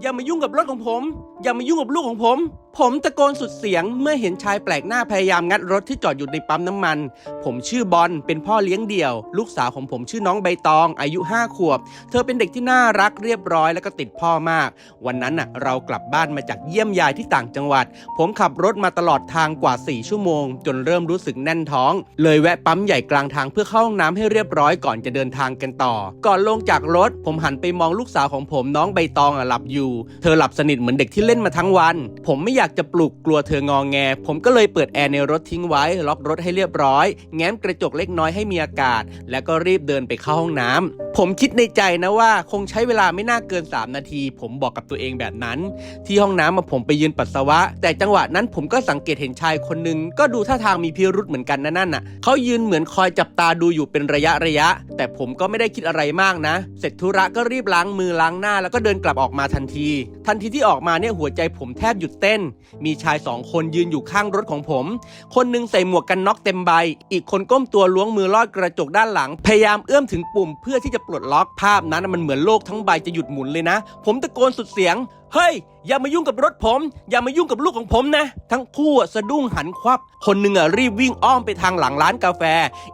อย่ามายุ่งกับรถของผม อย่ามายุ่งกับลูกของผมผมตะโกนสุดเสียงเมื่อเห็นชายแปลกหน้าพยายามงัดรถที่จอดอยู่ในปั๊มน้ำมัน ผมชื่อบอลเป็นพ่อเลี้ยงเดี่ยว ลูกสาวของผมชื่อน้องใบตอง อายุ 5 ขวบ เธอเป็นเด็กที่น่ารักเรียบร้อยแล้วก็ติดพ่อมาก วันนั้นน่ะเรากลับบ้านมาจากเยี่ยมยายที่ต่างจังหวัด ผมขับรถมาตลอดทางกว่า 4 ชั่วโมง จนเริ่มรู้สึกแน่นท้อง เลยแวะปั๊มใหญ่กลางทางเพื่อเข้าห้องน้ำให้เรียบร้อยก่อนจะเดินทางกันต่อ ก่อนลงจากรถ ผมหันไปมองลูกสาวของผมน้องใบตองอะหลับอยู่ เธอหลับสนิทเหมือนเด็กที่เล่นมาทั้งวัน ผมไม่อยากอยากจะปลุกกลัวเธององแง ผมก็เลยเปิดแอร์ในรถทิ้งไว้ ล็อกรถให้เรียบร้อย แง้มกระจกเล็กน้อยให้มีอากาศ แล้วก็รีบเดินไปเข้าห้องน้ำผมคิดในใจนะว่าคงใช้เวลาไม่น่าเกิน 3 นาที ผมบอกกับตัวเองแบบนั้น ที่ห้องน้ำมาผมไปยืนปัสสาวะ แต่จังหวะนั้นผมก็สังเกตเห็นชายคนหนึ่งก็ดูท่าทางมีพิรุษเหมือนกันนะนั่นน่ะเขายืนเหมือนคอยจับตาดูอยู่เป็นระยะระยะ แต่ผมก็ไม่ได้คิดอะไรมากนะ เสร็จธุระก็รีบล้างมือล้างหน้า แล้วก็เดินกลับออกมาทันที ทันทีที่ออกมาเนี่ยหัวใจผมแทบหยุดเต้นมีชายสองคนยืนอยู่ข้างรถของผม คนหนึ่งใส่หมวกกันน็อกเต็มใบ อีกคนก้มตัวล้วงมือลอดกระจกด้านหลัง พยายามเอื้อมถึงปุ่มเพื่อที่จะปลดล็อกภาพนั้นมันเหมือนโลกทั้งใบจะหยุดหมุนเลยนะ ผมตะโกนสุดเสียง เฮ้ย อย่ามายุ่งกับรถผม อย่ามายุ่งกับลูกของผมนะ ทั้งคู่สะดุ้งหันควับ คนหนึ่งอะรีบวิ่งอ้อมไปทางหลังร้านกาแฟ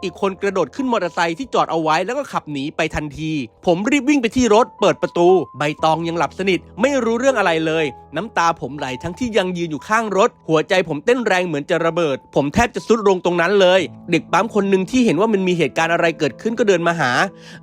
อีกคนกระโดดขึ้นมอเตอร์ไซค์ที่จอดเอาไว้แล้วก็ขับหนีไปทันที ผมรีบวิ่งไปที่รถ เปิดประตู ใบตองยังหลับสนิท ไม่รู้เรื่องอะไรเลย น้ำตาผมไหลทั้งที่ยังยืนอยู่ข้างรถ หัวใจผมเต้นแรงเหมือนจะระเบิด ผมแทบจะสุดลงตรงนั้นเลย เด็กปั๊มคนหนึ่งที่เห็นว่ามันมีเหตุการณ์อะไรเกิดขึ้นก็เดินมาหา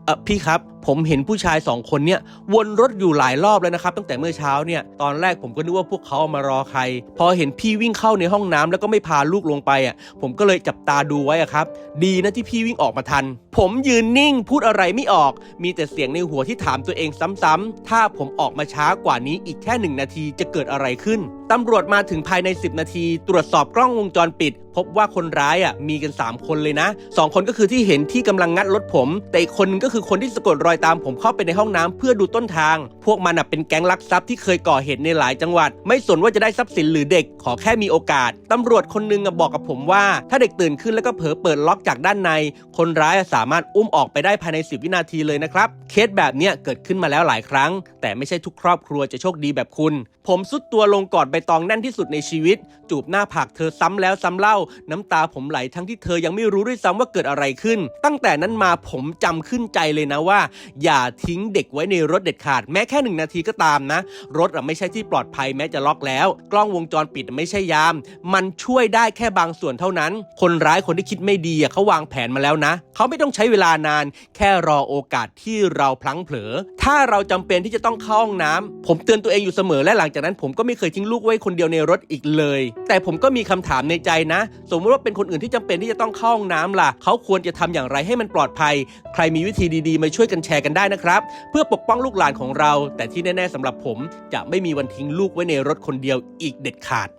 เออพี่ครับ ผมเห็นผู้ชายสองคนเนี่ยวนรถอยู่หลายรอบแล้วนะครับ ตั้งแต่เมื่อเช้าเนี่ยตอนแรกผมก็นึกว่าพวกเขามารอใคร พอเห็นพี่วิ่งเข้าในห้องน้ำแล้วก็ไม่พาลูกลงไปอะผมก็เลยจับตาดูไว้อะครับ ดีนะที่พี่วิ่งออกมาทัน ผมยืนนิ่งพูดอะไรไม่ออก มีแต่เสียงในหัวที่ถามตัวเองซ้ำๆถ้าผมออกมาช้ากว่านี้อีกแค่หนึ่งนาทีจะเกิดอะไรขึ้นตำรวจมาถึงภายใน 10 นาที ตรวจสอบกล้องวงจรปิด พบว่าคนร้ายอะมีกัน 3 คนเลยนะ 2 คนก็คือที่เห็นที่กำลังงัดรถผม แต่อีกคนนึงก็คือคนที่สะกดรอยตามผมเข้าไปในห้องน้ำเพื่อดูต้นทาง พวกมันอะเป็นแก๊งลักทรัพย์ที่เคยก่อเหตุในหลายจังหวัด ไม่สนว่าจะได้ทรัพย์สินหรือเด็กขอแค่มีโอกาส ตำรวจคนหนึงอะบอกกับผมว่า ถ้าเด็กตื่นขึ้นแล้วก็เผลอเปิดล็อกจากด้านใน คนร้ายสามารถอุ้มออกไปได้ภายใน 10 วินาทีเลยนะครับเคสแบบเนี้ยเกิดขึ้นมาแล้วหลายครั้ง แต่ไม่ใช่ทุกครอบครัวจะโชคดีแบบคุณ ผมสุดตัวลงกอดบตองแน่นที่สุดในชีวิต จูบหน้าผากเธอซ้ำแล้วซ้ำเล่า น้ำตาผมไหลทั้งที่เธอยังไม่รู้ด้วยซ้ำว่าเกิดอะไรขึ้น ตั้งแต่นั้นมาผมจำขึ้นใจเลยนะว่า อย่าทิ้งเด็กไว้ในรถเด็ดขาดแม้แค่หนึ่งนาทีก็ตามนะ รถอะไม่ใช่ที่ปลอดภัยแม้จะล็อกแล้ว กล้องวงจรปิดไม่ใช่ยาม มันช่วยได้แค่บางส่วนเท่านั้น คนร้ายคนที่คิดไม่ดีเขาวางแผนมาแล้วนะเขาไม่ต้องใช้เวลานาน แค่รอโอกาสที่เราพลั้งเผลอ ถ้าเราจำเป็นที่จะต้องเข้าห้องน้ำผมเตือนตัวเองอยู่เสมอและหลังจากนั้นผมก็ไม่เคยทิ้งลูกไว้คนเดียวในรถอีกเลย แต่ผมก็มีคำถามในใจนะ สมมติว่าเป็นคนอื่นที่จำเป็นที่จะต้องเข้าห้องน้ำล่ะ เขาควรจะทำอย่างไรให้มันปลอดภัย ใครมีวิธีดีๆ มาช่วยกันแชร์กันได้นะครับ เพื่อปกป้องลูกหลานของเรา แต่ที่แน่ ๆสำหรับผมจะไม่มีวันทิ้งลูกไว้ในรถคนเดียวอีกเด็ดขาด